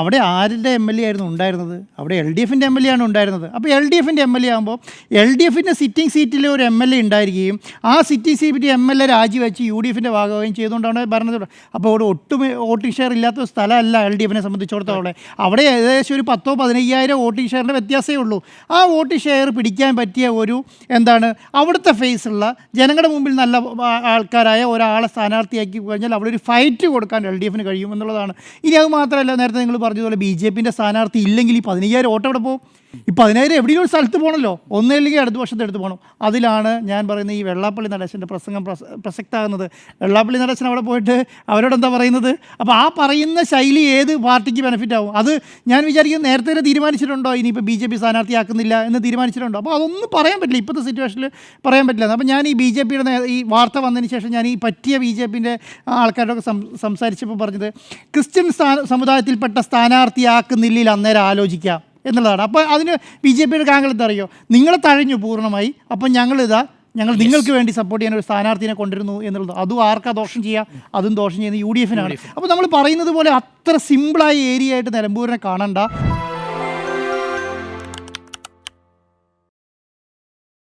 അവിടെ ആരുടെ M L A ആയിരുന്നു ഉണ്ടായിരുന്നത്? അവിടെ എൽ ഡി എഫിന്റെ എം എൽ എ ആണ് ഉണ്ടായിരുന്നത്. അപ്പോൾ എൽ ഡി എഫിന്റെ എം എൽ എ ആകുമ്പോൾ എൽ ഡി എഫിന്റെ സിറ്റിംഗ് സീറ്റിൽ ഒരു എം എൽ എ ഉണ്ടായിരിക്കുകയും ആ sitting seat M L A രാജിവെച്ച് യു ഡി എഫിന്റെ ഭാഗമായും ചെയ്തുകൊണ്ടാണ് ഭരണത്തിൽ അപ്പോൾ അവിടെ ഒട്ടും വോട്ടിംഗ് ഷെയർ ഇല്ലാത്ത സ്ഥലമല്ല എൽ ഡി എഫിനെ സംബന്ധിച്ചിടത്തോളം അവിടെ. ഏകദേശം ഒരു പത്തോ പതിനയ്യായിരം വോട്ടിംഗ് ഷെയറിന്റെ വ്യത്യാസമേ ഉള്ളൂ. ആ വോട്ടിംഗ് ഷെയർ പിടിക്കാൻ പറ്റിയ ഒരു എന്താണ് അവിടുത്തെ ഫേസുള്ള ജനങ്ങളുടെ മുമ്പിൽ നല്ല ആൾക്കാരായ ഒരാളെ സ്ഥാനാർത്ഥിയാക്കി കഴിഞ്ഞാൽ അവിടെ ഒരു ഫൈറ്റ് കൊടുക്കാൻ എൽ ഡി എഫിന് കഴിയും എന്നുള്ളതാണ് ഇനി അത് മാത്രമല്ല നേരത്തെ നിങ്ങൾ പറഞ്ഞതുപോലെ ബി ജെ പിന്റെ സ്ഥാനാർത്ഥി ഇല്ലെങ്കിൽ ഈ പതിനയ്യായിരം വോട്ട് എവിടെ പോകും? ഈ പതിനായിരം എവിടെയും ഒരു സ്ഥലത്ത് പോകണമല്ലോ ഒന്നില്ലെങ്കിൽ അടുത്ത വർഷത്തെ എടുത്ത് പോകണം അതിലാണ് ഞാൻ പറയുന്നത് ഈ വെള്ളാപ്പള്ളി നടേശന്റെ പ്രസംഗം പ്രസ പ്രസക്തമാകുന്നത്. വെള്ളാപ്പള്ളി നടേശൻ അവിടെ പോയിട്ട് അവരോട് എന്താ പറയുന്നത്? അപ്പോൾ ആ പറയുന്ന ശൈലി ഏത് പാർട്ടിക്ക് ബെനിഫിറ്റ് ആവും? അത് ഞാൻ വിചാരിക്കുന്നത് നേരത്തെ തന്നെ തീരുമാനിച്ചിട്ടുണ്ടോ? ഇനിയിപ്പോൾ ബി ജെ പി സ്ഥാനാർത്ഥിയാക്കുന്നില്ല എന്ന് തീരുമാനിച്ചിട്ടുണ്ടോ? അപ്പോൾ അതൊന്നും പറയാൻ പറ്റില്ല. ഇപ്പോഴത്തെ സിറ്റുവേഷനിൽ പറയാൻ പറ്റില്ല. അപ്പോൾ ഞാൻ ഈ ബി ജെ പിയുടെ ഈ വാർത്ത വന്നതിന് ശേഷം ഞാൻ ഈ പറ്റിയ ബി ജെ പിന്റെ ആൾക്കാരോടൊക്കെ സംസാരിച്ചപ്പോൾ പറഞ്ഞത് ക്രിസ്ത്യൻ സമുദായത്തിൽപ്പെട്ട സ്ഥാനാർത്ഥിയാക്കുന്നില്ലെങ്കിൽ അന്നേരം ആലോചിക്കാം എന്നുള്ളതാണ്. അപ്പോൾ അതിന് ബി ജെ പിയുടെ താങ്കൾ എന്താ അറിയോ നിങ്ങളെ തഴഞ്ഞു പൂർണമായി. അപ്പം ഞങ്ങളിതാ ഞങ്ങൾ നിങ്ങൾക്ക് വേണ്ടി സപ്പോർട്ട് ചെയ്യാൻ ഒരു സ്ഥാനാർത്ഥിനെ കൊണ്ടിരുന്നു എന്നുള്ളത്. അതും ആർക്കാ ദോഷം ചെയ്യുക അതും ദോഷം ചെയ്യുന്നത് യു ഡി എഫിനാണ്. അപ്പോൾ നമ്മൾ പറയുന്നത് പോലെ അത്ര സിമ്പിളായ ഏരിയ ആയിട്ട് നിലമ്പൂരിനെ കാണണ്ട.